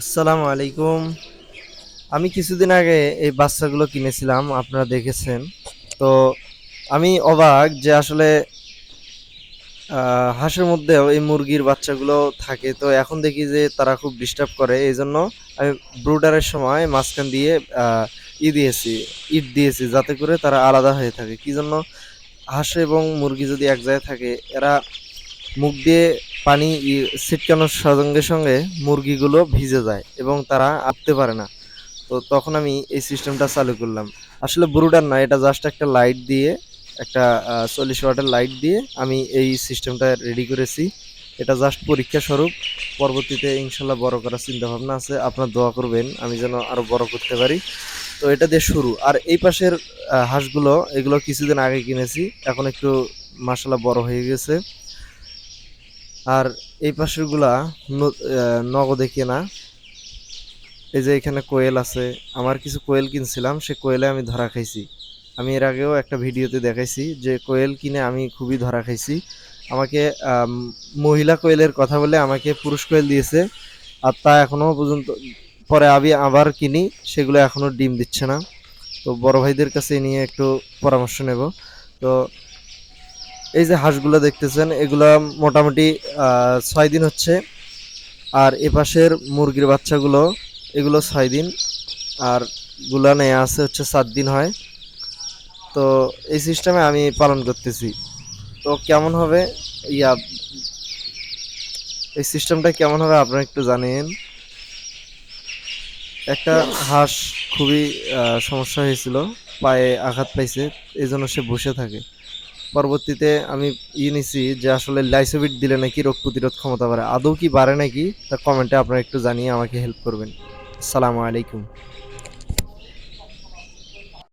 আসসালামু আলাইকুম। আমি কিছুদিন আগে এই বাচ্চাগুলো কিনেছিলাম, আপনারা দেখেছেন। তো আমি অবাক যে আসলে হাঁসের মধ্যেও এই মুরগির বাচ্চাগুলো থাকে। তো এখন দেখি যে তারা খুব ডিস্টার্ব করে। এই জন্য আমি ব্রুডারের সময় মাঝখান দিয়ে ই দিয়েছি, ইট দিয়েছি, যাতে করে তারা আলাদা হয়ে থাকে। কি জন্য? হাঁস এবং মুরগি যদি এক জায়গায় থাকে, এরা মুখ দিয়ে পানি ছিটকানোর সঙ্গে সঙ্গে মুরগিগুলো ভিজে যায় এবং তারা আঁকতে পারে না। তো তখন আমি এই সিস্টেমটা চালু করলাম। আসলে ব্রুডার না এটা জাস্ট একটা লাইট দিয়ে, একটা চল্লিশ ওয়াটের লাইট দিয়ে আমি এই সিস্টেমটা রেডি করেছি। এটা জাস্ট পরীক্ষা স্বরূপ। পরবর্তীতে ইনশাল্লাহ বড় করার চিন্তাভাবনা আছে। আপনার দোয়া করবেন, আমি যেন আরও বড় করতে পারি। তো এটা দিয়ে শুরু। আর এই পাশের হাঁসগুলো, এগুলো কিছুদিন আগে কিনেছি। এখন একটু মাসাল্লাহ বড় হয়ে গেছে। আর এই পাশেরগুলা নগদে কেনা। এই যে এখানে কোয়েল আছে, আমার কিছু কোয়েল কিনছিলাম, সে কোয়েলে আমি ধরা খাইছি। আমি এর আগেও একটা ভিডিওতে দেখাইছি যে কোয়েল কিনে আমি খুবই ধরা খাইছি। আমাকে মহিলা কোয়েলের কথা বলে আমাকে পুরুষ কোয়েল দিয়েছে, আর তা এখনও পর্যন্ত, পরে আমি আবার কিনি, সেগুলো এখনও ডিম দিচ্ছে না। তো বড় ভাইদের কাছে নিয়ে একটু পরামর্শ নেব। তো এই যে হাঁসগুলো দেখতেছেন, এগুলা মোটামুটি ছয় দিন হচ্ছে। আর এপাশের মুরগির বাচ্চাগুলো, এগুলো ছয় দিন। আরগুলা নেয়া আছে হচ্ছে সাত দিন হয়। তো এই সিস্টেমে আমি পালন করতেছি। তো কেমন হবে? ইয়া, এই সিস্টেমটা কেমন হবে আপনারা একটু জানেন। একটা হাঁস খুবই সমস্যা হয়েছিল, পায়ে আঘাত পাইছে এই জন্য সে বসে থাকে। পরবর্তীতে আমি ই নিছি যে আসলে লাইসোভিট দিলে নাকি রোগ প্রতিরোধ ক্ষমতা বাড়ে। আদৌ কি বাড়ে নাকি? তা কমেন্টে আপনারা একটু জানিয়ে আমাকে হেল্প করবেন। সালামু আলাইকুম।